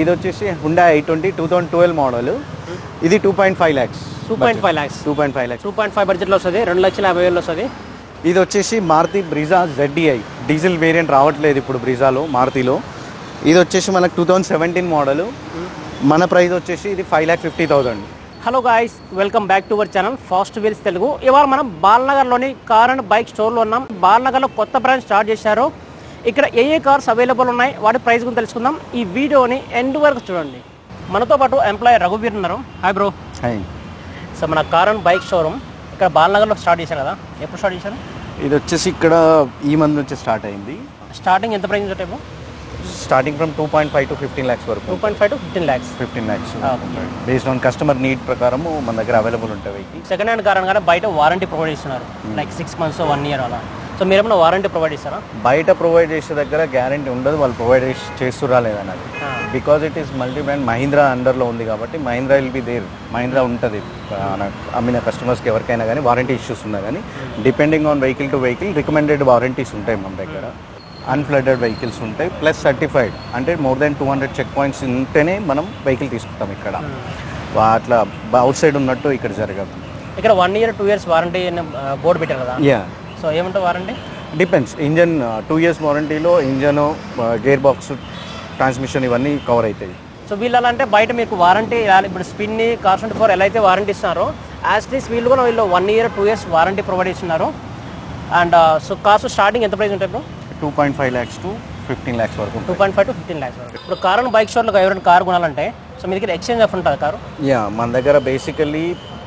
ఇది వచ్చేసి Hyundai i twenty two thousand twelve model ఇది two point five lakhs two point five lakhs two point five lakhs two point five బడ్జెట్లో వస్తుంది రెండు లక్షల యాభై వేలు వస్తుంది. ఇది వచ్చేసి Maruti Brezza ZDI diesel variant రావట్లేదు ఇప్పుడు బ్రిజాలో మారుతిలో ఇది వచ్చేసి మనకు టూ థౌజండ్ సెవెంటీన్ మోడల్ మన ప్రైస్ వచ్చేసి ఇది five lakh fifty thousand hello guys welcome back to our channel fast wheels Telugu ఇవాళ మనం బాల్నగర్లోని కార్ అండ్ బైక్ స్టోర్లో ఉన్నాం. బాల్నగర్లో కొత్త బ్రాంచ్ స్టార్ట్ చేశారు. ఇక్కడ ఏ ఏ కార్స్ అవైలబుల్ ఉన్నాయి వాటి ప్రైస్ గురించి తెలుసుకుందాం. ఈ వీడియోని ఎండ్ వరకు చూడండి. మనతో పాటు ఎంప్లాయీ రఘువీర్ ఉన్నారు. హాయ్ బ్రో సో మన కార్ అండ్ బైక్ షోరూమ్ ఇక్కడ బాల్నగర్లో స్టార్ట్ చేశారు కదా. ఎప్పుడు స్టార్ట్ చేశారు? ఇది వచ్చేసి ఇక్కడ ఈ మంత్ నుంచి స్టార్ట్ అయింది. స్టార్టింగ్ ఎంత ప్రైస్ ఉంటాయి starting from two point five to fifteen lakhs వరకు. Two point five to fifteen lakhs fifteen lakhs based on customer need ప్రకారము మన దగ్గర అవైలబుల్ ఉంటాయి సెకండ్ హ్యాండ్ కార్ అనగానే బయట వారంటీ ప్రొవైడ్ చేస్తున్నారు. Like six months one year అలా. So మీరు ఏమైనా వారంటీ ప్రొవైడ్ చేస్తారా బయట ప్రొవైడ్ చేసే దగ్గర గ్యారంటీ ఉండదు వాళ్ళు ప్రొవైడ్ చేస్తురా లేదన్నది because it is multi brand Mahindra అండర్లో ఉంది కాబట్టి Mahindra will be there Mahindra ఉంటుంది. అమ్మిన కస్టమర్స్కి ఎవరికైనా కానీ వారంటీ ఇష్యూస్ ఉన్నా కానీ depending on vehicle to vehicle recommended warranties ఉంటాయి మన దగ్గర. అన్ఫ్లడెడ్ వెహికల్స్ ఉంటాయి ప్లస్ సర్టిఫైడ్ అంటే more than two hundred check points ఉంటేనే మనం వెహికల్ తీసుకుంటాం ఇక్కడ. వా- అట్లా అవుట్ సైడ్ ఉన్నట్టు ఇక్కడ జరగదు. ఇక్కడ one year two years warranty board పెట్టారు కదా? యా సో ఏమంటారు warranty? Depends engine two years వారంటీలో engine gear box transmission ఇవన్నీ కవర్ అవుతాయి సో వీళ్ళు ఎలా అంటే బయట మీకు వారంటీ ఇప్పుడు స్పిన్ కార్ ట్వంటీ ఫోర్ ఎలా అయితే వారంటీ ఇస్తున్నారో యాజ్ టీస్ వీళ్ళు కూడా వీళ్ళు one year two years warranty provide ఇస్తున్నారు అండ్ సో కాస్ట్ స్టార్టింగ్ ఎంత ప్రైస్ ఉంటాయి ఇప్పుడు two point five lakhs to fifteen lakhs వరకు two point five to fifteen lakhs ఇప్పుడు కార్ బైక్ స్టోర్లో ఎవరైనా కార్ కొనాలంటే సో మీ దగ్గర ఎక్స్చేంజ్ ఆఫర్ ఉంటుంది కారు? యా మన దగ్గర basically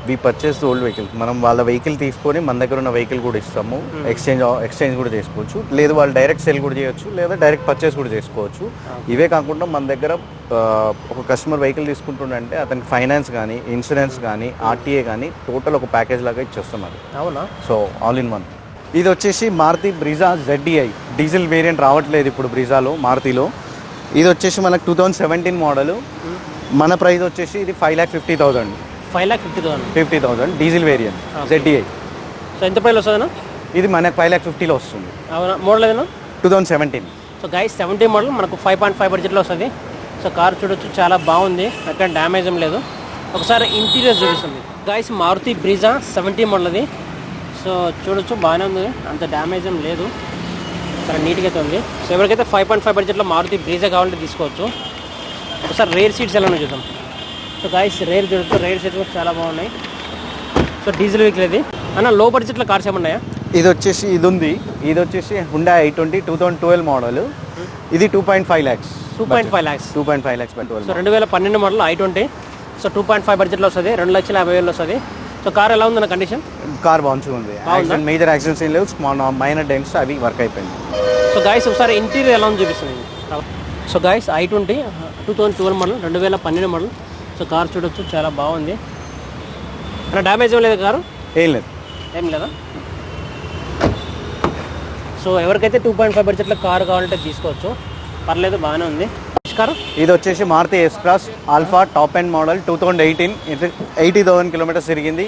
we purchase old vehicle మనం వాళ్ళ వెహికల్ తీసుకొని మన దగ్గర ఉన్న వెహికల్ కూడా ఇస్తాము. ఎక్స్చేంజ్ ఎక్స్చేంజ్ కూడా చేసుకోవచ్చు. లేదు వాళ్ళు డైరెక్ట్ సెల్ కూడా చేయొచ్చు లేదా డైరెక్ట్ పర్చేస్ కూడా చేసుకోవచ్చు. ఇవే కాకుండా మన దగ్గర ఒక కస్టమర్ వెహికల్ తీసుకుంటుండంటే అతనికి ఫైనాన్స్ కానీ ఇన్సూరెన్స్ కానీ ఆర్టీఏ కానీ టోటల్ ఒక ప్యాకేజ్ లాగా ఇచ్చేస్తాం అది. అవునా? సో ఆల్ ఇన్ వన్ ఇది వచ్చేసి Maruti Brezza ZDI diesel variant రావట్లేదు ఇప్పుడు బ్రిజాలో మారుతిలో. ఇది వచ్చేసి మనకు టూ థౌజండ్ సెవెంటీన్ మోడల్ మన ప్రైస్ వచ్చేసి ఇది five lakh fifty thousand five lakh fifty thousand. Fifty thousand diesel variant ZDI so ఎంత ప్రైస్ వస్తుందన్నా ఇది మనకు ఫైవ్ ల్యాక్ ఫిఫ్టీలో వస్తుంది. అవునా? మోడల్ ఏదైనా two thousand seventeen. So guys seventy model మనకు ఫైవ్ పాయింట్ ఫైవ్ బడ్జెట్లో వస్తుంది. సో కార్ చూడొచ్చు చాలా బాగుంది. ఎక్కడ డ్యామేజ్ ఏం లేదు. ఒకసారి ఇంటీరియర్ చూపిస్తుంది guys Maruti Brezza seventy model అది సో చూడొచ్చు బాగానే ఉంది. అంత డ్యామేజ్ ఏం లేదు. చాలా నీట్గా అయితే ఉంది. సో ఎవరికైతే ఫైవ్ పాయింట్ ఫైవ్ బడ్జెట్లో మారుతి బ్రీజా కావాలంటే తీసుకోవచ్చు. ఒకసారి రేర్ సీట్స్ ఎలా చూద్దాం. సో గాయస్ రేర్ చూడొచ్చు రేర్ కూడా చాలా బాగున్నాయి. సో డీజిల్ వెహికల్ ఇది. అన్న లో బడ్జెట్లో కార్స్ ఏమన్నాయా? ఇది వచ్చేసి ఇది ఉంది. ఇది వచ్చేసి Hyundai i twenty two thousand twelve model ఇది two point five lakhs two point five lakhs two point five lakhs so రెండు వేల పన్నెండు model i twenty so two point five బడ్జెట్లో వస్తుంది రెండు లక్షల యాభై వేలు వస్తుంది. సో కార్ ఎలా ఉందన్న కండిషన్ కార్ బాగుంది ఉంది యాక్సిడెంట్ మేజర్ యాక్సిడెంట్స్ ఏం లేవు స్మాల్ మైనర్ డెంట్స్ అవి వర్క్ అయిపోయింది. సో గాయస్ ఒకసారి ఇంటీరియర్ ఎలా ఉంది చూపిస్తుంది so guys i twenty two thousand twelve model రెండు వేల పన్నెండు మోడల్ సో కార్ చూడొచ్చు చాలా బాగుంది. అన్న డ్యామేజ్ ఏం లేదు కారు? ఏం లేదు. ఏం లేదా? సో ఎవరికైతే టూ పాయింట్ ఫైవ్ బడ్జెట్లో కారు కావాలంటే తీసుకోవచ్చు. పర్లేదు బాగానే ఉంది. కారు ఇది వచ్చేసి Maruti S alpha top end model two thousand eighteen eighty thousand kilometres తిరిగింది.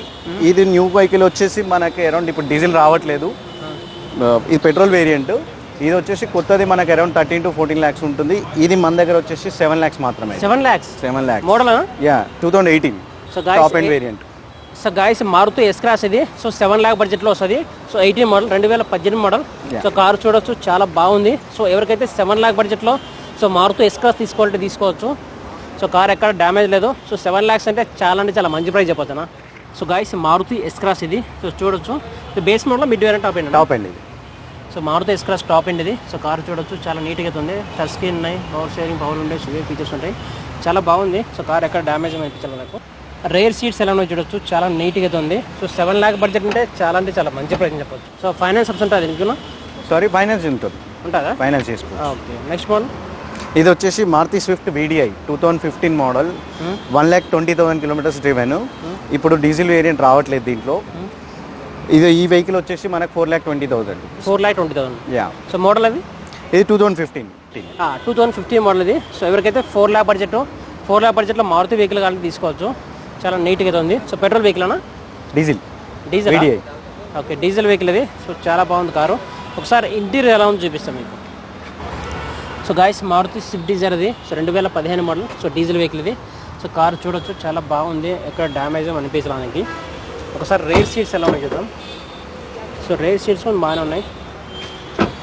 ఇది న్యూ వెహికల్ వచ్చేసి మనకి అరౌండ్ ఇప్పుడు డీజిల్ రావట్లేదు. Uh, ఇది పెట్రోల్ వేరియంట్ ఇది వచ్చేసి కొత్తది మనకి around thirteen to fourteen lakhs ఉంటుంది. ఇది మన దగ్గర వచ్చేసి సెవెన్ ల్యాక్స్ మాత్రమే. Seven lakhs seven lakhs model yeah two thousand eighteen so top end guys variant so guys Maruti S cross ఇది. సో సెవెన్ ల్యాక్ బడ్జెట్లో వస్తుంది. సో ఎయిటీన్ మోడల్ రెండు వేల పద్దెనిమిది మోడల్ సో కారు చూడొచ్చు చాలా బాగుంది. సో ఎవరికైతే సెవెన్ ల్యాక్ బడ్జెట్లో సో మారుతూ ఎస్ క్రాస్ తీసుకోవాలంటే తీసుకోవచ్చు. సో కార్ ఎక్కడ డ్యామేజ్ లేదు. సో సెవెన్ ల్యాక్స్ అంటే చాలా అంటే చాలా మంచి price చెప్పొచ్చునా? So guys Maruti S cross ఇది. సో చూడొచ్చు. సో బేస్ మోడల్లో మిడ్ వేరియంట్ టాప్ అండి టాప్ అండ్ ఇది. So Maruti S cross top అండి ఇది. సో కార్ చూడొచ్చు చాలా నీట్గా ఉంది. టచ్ స్క్రీన్ ఉన్నాయి పవర్ షేరింగ్ పవర్ ఉండే ఇవే ఫీచర్స్ ఉంటాయి. చాలా బాగుంది. సో కార్ ఎక్కడ డ్యామేజ్ అనిపించాలి నాకు. రేర్ సీట్స్ ఎలా ఉన్నాయో చూడొచ్చు చాలా నీట్గా ఉంది. సో సెవెన్ ల్యాక్ బడ్జెట్ అంటే చాలా అంటే చాలా మంచి ప్రైస్ అని చెప్పొచ్చు. సో ఫైనాన్స్ ఆప్షన్ ఉంటుంది ఇంట్లో సారీ ఫైనాన్స్ ఉంటుంది. ఉంటుందా? ఫైనాన్స్ చేసుకో ఓకే నెక్స్ట్ మోడల్ ఇది వచ్చేసి Maruti Swift VDi two thousand fifteen model one lakh twenty thousand kilometres driven ఇప్పుడు డీజిల్ వేరియంట్ రావట్లేదు దీంట్లో. ఇది ఈ వెహికల్ వచ్చేసి మనకు four lakh twenty thousand. Four lakh twenty thousand. Yeah. So model అది? ఇది two thousand fifteen. Two thousand fifteen model ఇది. సో ఎవరికైతే four lakh budget four lakh బడ్జెట్లో మారుతి వెహికల్ కావాలంటే తీసుకోవచ్చు. చాలా నీట్గా ఉంది. సో పెట్రోల్ వెహికల్ అనా? Diesel. Diesel. Okay diesel vehicle ఇది. సో చాలా బాగుంది కారు. ఒకసారి ఇంటీరియర్ ఎలా ఉంది చూపిస్తాం మీకు. So guys Maruti Swift Dzire ఇది సో రెండు వేల పదిహేను మోడల్. సో డీజిల్ వెహికల్ ఇది. సో కార్ చూడొచ్చు చాలా బాగుంది. ఎక్కడ డ్యామేజ్ అనిపించడానికి ఒకసారి రేర్ సీట్స్ ఎలా ఉన్నాయి చూద్దాం. సో రేర్ సీట్స్ కూడా బాగానే ఉన్నాయి.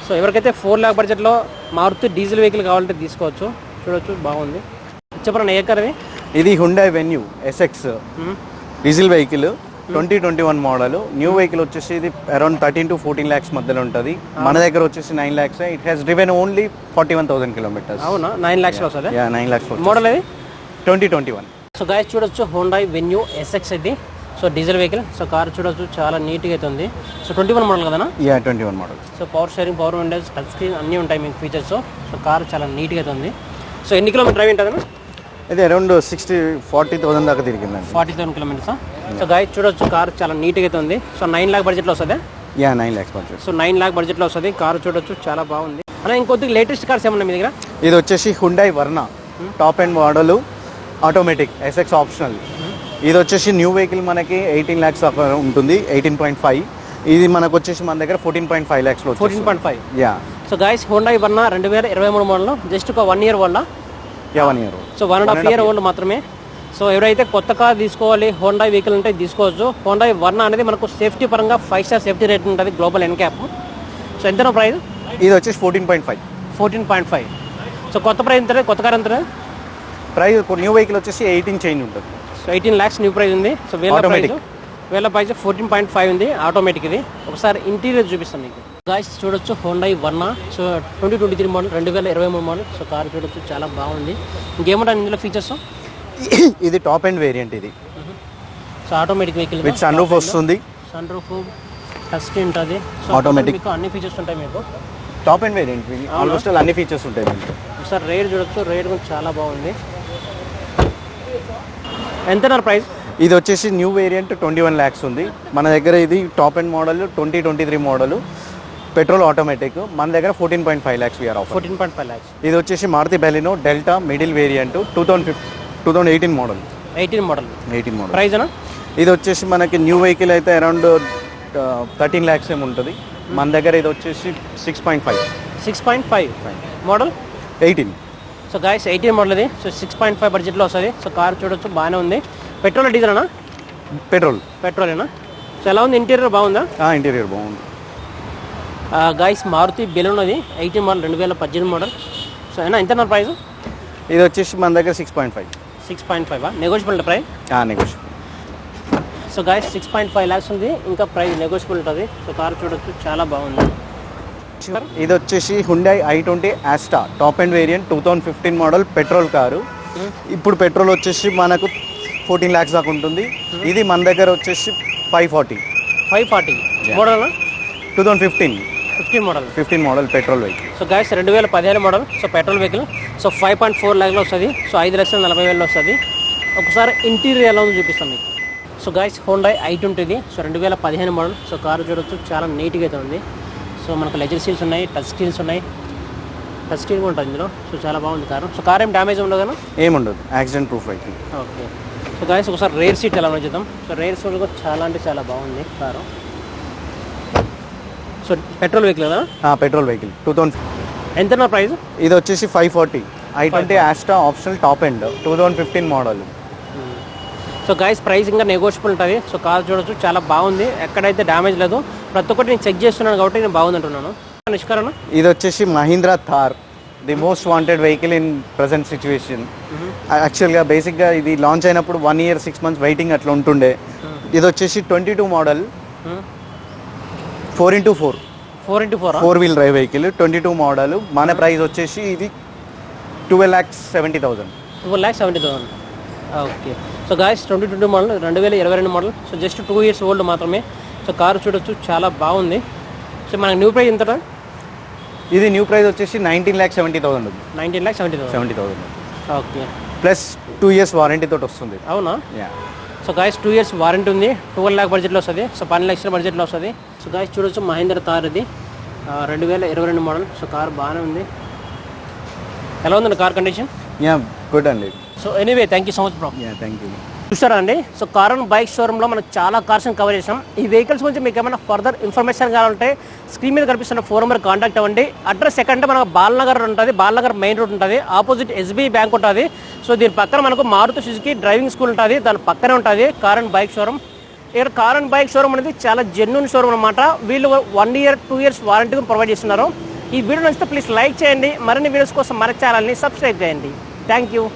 సో ఎవరికైతే ఫోర్ ల్యాక్ బడ్జెట్లో మారుతి డీజిల్ వెహికల్ కావాలంటే తీసుకోవచ్చు. చూడొచ్చు బాగుంది. చెప్పండి ఏ కార్ అది ఇది Hyundai Venue SX diesel vehicle twenty twenty one model new vehicle వచ్చేసి ఇది around thirteen to fourteen lakhs మధ్యలో ఉంటుంది. మన దగ్గర వచ్చేసి nine lakhs it has driven only forty one thousand kilometres అవునా? నైన్ ల్యాక్స్లో వస్తుంది? నైన్ ల్యాక్స్ మోడల్ అది twenty twenty one so guys చూడొచ్చు హోండాయ్ వెన్యూ ఎస్ఎక్స్ ఇది. So diesel vehicle so car చూడొచ్చు చాలా నీట్గా అయితే ఉంది. సో ట్వంటీ వన్ మోడల్ కదా yeah twenty one model. So power steering power windows touch screen అన్నీ ఉంటాయి మీకు ఫీచర్స్. సో కార్ చాలా నీట్గా అయితే ఉంది. సో ఎన్ని కిలోమీటర్ డ్రైవ్ ఉంటుందన్నా ఇది అరౌండ్ సిక్స్టీ ఫార్టీ థౌసండ్ దాకా తిరిగిందండి. Forty thousand kilometres? So guys చూడొచ్చు కార్ చాలా నీట్గా అయితే ఉంది. సో నైన్ లాక్ బడ్జెట్లో వస్తుంది? Yeah nine lakhs purchase so nine lakh బడ్జెట్లో వస్తుంది కార్ చూడొచ్చు చాలా బాగుంది. అలా ఇంకొద్ది లేటెస్ట్ కార్స్ ఏమన్నా మీ దగ్గర? ఇది వచ్చేసి Hyundai Verna top end model automatic SX optional ఇది వచ్చేసి న్యూ వెహికల్ మనకి ఎయిటీన్ ల్యాక్స్ ఉంటుంది ఎయిటీన్ పాయింట్ ఫైవ్ ఇది మనకు వచ్చేసి మన దగ్గర fourteen point five ల్యాక్స్లో fourteen point five yeah so guys Honda one రెండు వేల ఇరవై మూడు మోడల్ జస్ట్ ఒక వన్ ఇయర్ వల్ల. Yeah one year so one and half year old మాత్రమే. సో ఎవరైతే కొత్త కార్ తీసుకోవాలి హోండా వెహికల్ ఉంటే తీసుకోవచ్చు. హోండా వర్ణ అనేది మనకు సేఫ్టీ పరంగా ఫైవ్ స్టార్ సేఫ్టీ రేట్ ఉంటుంది గ్లోబల్ ఎన్ క్యాప్ సో ఎంత ప్రైస్ ఇది వచ్చేసి fourteen point five fourteen point five so కొత్త ప్రైస్ ఎంత కొత్త కార్ ఎంత ప్రైస్ న్యూ వెహికల్ వచ్చేసి ఎయిటీన్ చేంజ్ ఉంటుంది. So eighteen lakhs new price ఉంది. సో వేల. ప్రైస్ వేల ప్రైస్ ఫోర్టీన్ పాయింట్ ఫైవ్ ఉంది. ఆటోమేటిక్ ఇది. ఒకసారి ఇంటీరియర్ చూపిస్తాను మీకు. గాయస్ చూడొచ్చు Honda Verna so twenty twenty three model రెండు వేల ఇరవై మూడు మోడల్ సో కార్ చూడొచ్చు చాలా బాగుంది. ఇంకేమంటారు ఇందులో ఫీచర్స్ ఇది టాప్ అండ్ వేరియంట్ ఇది. So automatic vehicle with sun roof వస్తుంది. సన్ రూఫ్ టచ్ ఉంటుంది. So Automatic. మీకు అన్ని ఫీచర్స్ ఉంటాయి మీకు. టాప్ అండ్ వేరియంట్ ఆల్మోస్ట్ అన్ని ఫీచర్స్ ఉంటాయి. ఒకసారి రేట్ చూడొచ్చు. రేట్ కూడా చాలా బాగుంది. ఎంత ప్రైస్? ఇది వచ్చేసి new variant twenty one lakhs ఉంది. మన దగ్గర ఇది top end model twenty twenty three model. Petrol automatic. మన దగ్గర fourteen point five lakhs we are offer fourteen point five lakhs. ఇది వచ్చేసి Maruti Baleno Delta middle variant two thousand ఫిఫ్ two thousand eighteen model. Eighteen model. Eighteen model. Price అనా ఇది వచ్చేసి మనకి new vehicle అయితే around thirteen lakhs ఏమి ఉంటుంది. మన దగ్గర ఇది వచ్చేసి six point five six point five model? Eighteen. So guys eighteen model ఇది. సో సిక్స్ పాయింట్ ఫైవ్ బడ్జెట్లో వస్తుంది. సో కార్ చూడొచ్చు బాగానే ఉంది. పెట్రోల్ డీజిల్ అనా? పెట్రోల్ పెట్రోలేనా సో ఎలా ఉంది? ఇంటీరియర్ బాగుందా? ఇంటీరియర్ బాగుంది. గాయస్ మారుతి బెలూన్ అది ఎయిటీన్ మోడల్ రెండు వేల పద్దెనిమిది మోడల్ సో అయినా ఎంత ప్రైస్ ఇది వచ్చేసి మన దగ్గర six point five six point five negotiable price negotiable so guys six point five lakhs ఉంది. ఇంకా ప్రైస్ నెగోషియబుల్ ఉంటుంది. సో కార్ చూడొచ్చు చాలా బాగుంది. ఇది వచ్చేసి Hyundai i twenty Asta top end variant two thousand fifteen model petrol car ఇప్పుడు petrol వచ్చేసి మనకు ఫోర్టీన్ ల్యాక్స్ దాకా ఉంటుంది. ఇది మన దగ్గర వచ్చేసి five forty five forty model two thousand fifteen fifteen model fifteen model petrol vehicle so guys రెండు వేల పదిహేను model so petrol vehicle so five point four ల్యాక్లో వస్తుంది. సో ఐదు లక్షల నలభై వేలలో వస్తుంది. ఒకసారి ఇంటీరియర్ ఎలా ఉందో చూపిస్తాను మీకు. సో గాయస్ హోండా ఐ ట్వంటీది సో రెండు వేల పదిహేను మోడల్ సో కారు చూడొచ్చు. చాలా నీట్గా అయితే ఉంది. సో మనకు లెజర్ సీల్స్ ఉన్నాయి టచ్ స్క్రీన్స్ ఉన్నాయి. టచ్ స్క్రీన్ కూడా ఉంటుంది ఇందులో. సో చాలా బాగుంది కారు. సో కార్ ఏం డ్యామేజ్ ఉండదు కదా ఏముండదు. Accident proof vehicle okay. So guys ఒకసారి రేర్ సీట్ ఎలా చూద్దాం సో రేర్ సీట్ కూడా చాలా అంటే చాలా బాగుంది కారు. సో పెట్రోల్ వెహికల్ కదా? పెట్రోల్ వెహికల్ టూ థౌసండ్ ఎంత నా ప్రైస్ ఇది వచ్చేసి five forty i twenty Asta optional top end two thousand fifteen model so guys price ఇంకా నెగోషియబుల్ ఉంటుంది. సో కార్ చూడొచ్చు చాలా బాగుంది. ఎక్కడైతే డ్యామేజ్ లేదు ప్రతి ఒక్కటి నేను చెక్ చేస్తున్నాను కాబట్టి నేను బాగుంది అంటున్నాను నిష్కరణ ఇది వచ్చేసి Mahindra Thar the most wanted vehicle in present situation యాక్చువల్గా బేసిక్గా ఇది లాంచ్ అయినప్పుడు one year six months waiting అట్లా ఉంటుండే. ఇది వచ్చేసి twenty two model four into four four into four four wheel drive vehicle twenty two model మన price వచ్చేసి ఇది twelve lakhs seventy thousand two lakh seventy thousand okay so guys twenty twenty model రెండు వేల ఇరవై రెండు model so just two years old మాత్రమే. So car చూడొచ్చు చాలా బాగుంది. సో మనకు న్యూ ప్రైస్ ఎంత ఇది న్యూ ప్రైస్ వచ్చేసి నైన్టీన్ ల్యాక్స్ సెవెంటీ థౌసండ్ ఉంది nineteen lakh seventy thousand seventy thousand okay plus two years warranty తోటి వస్తుంది. అవునా? Yeah so guys two years warranty ఉంది. ట్వెల్వ్ ల్యాక్ బడ్జెట్లో వస్తుంది. సో పన్నెండు లక్షల బడ్జెట్లో వస్తుంది. సో గాయస్ చూడొచ్చు మహేంద్ర తార్ ఇది. రెండు వేల ఇరవై రెండు మోడల్ సో కార్ బాగానే ఉంది. ఎలా ఉందండి కార్ కండిషన్ యా గుడ్ అండి. So anyway thank you so much bro thank you చూసారా అండి? సో కార్ అండ్ బైక్ షోరూంలో మనకు చాలా కార్స్ కవర్ చేసాం ఈ వెహికల్స్ గురించి మీకు ఏమైనా ఫర్దర్ ఇన్ఫర్మేషన్ కావాలంటే స్క్రీన్ మీద కనిపిస్తున్న ఫోన్ నెంబర్ కాంటాక్ట్ అవ్వండి. అడ్రస్ ఎక్కడంటే మనకు బాలనగర్ ఉంటుంది. బాలనగర్ మెయిన్ రోడ్ ఉంటుంది. ఆపోజిట్ ఎస్బీఐ బ్యాంక్ ఉంటుంది. సో దీని పక్కన మనకు మారుతి సుజుకి డ్రైవింగ్ స్కూల్ ఉంటుంది. దాని పక్కనే ఉంటుంది కార్ అండ్ బైక్ షోరూమ్ ఇక్కడ కార్ అండ్ బైక్ షోరూమ్ అనేది చాలా జెన్యున్ షోరూమ్ అనమాట వీళ్ళు one year two years warranty provide చేస్తున్నారు. ఈ వీడియో నచ్చితే ప్లీజ్ లైక్ చేయండి. మరిన్ని వీడియోస్ కోసం మన ఛానల్ని సబ్స్క్రైబ్ చేయండి. Thank you